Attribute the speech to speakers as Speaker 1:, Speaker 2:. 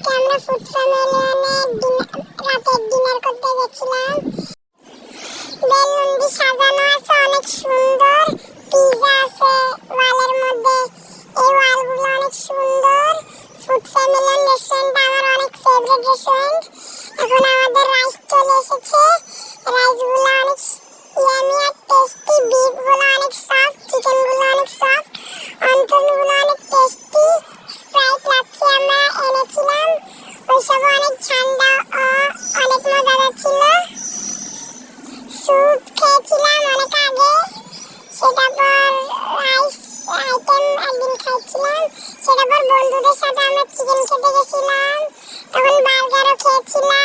Speaker 1: আজকে আমরা ফুড রাতের ডিনার করতে গেছিলাম। বেলুন দিয়ে সাজানো আছে, অনেক সুন্দর। পিজা আছে, ওয়ালের মধ্যে। এই ওয়ালগুলো অনেক সুন্দর। ফুড ফ্যামিলিয়ন রেস্টুরেন্ট আমার অনেক ফেভারিট রেস্টুরেন্ট এখন আমাদের রাইস চলে এসেছে। রাইসগুলো ঠান্ডা ও অনেক মজাদার ছিল। স্যুপ খেয়েছিলাম অনেক আগে। সেটা পর রাইস আইটেম একদিন খাইছিলাম। সেটা পর বন্ধুদের সাথে আমরা চিকেন খেতে গেছিলাম। তখন বার্গারও খেয়েছিলাম।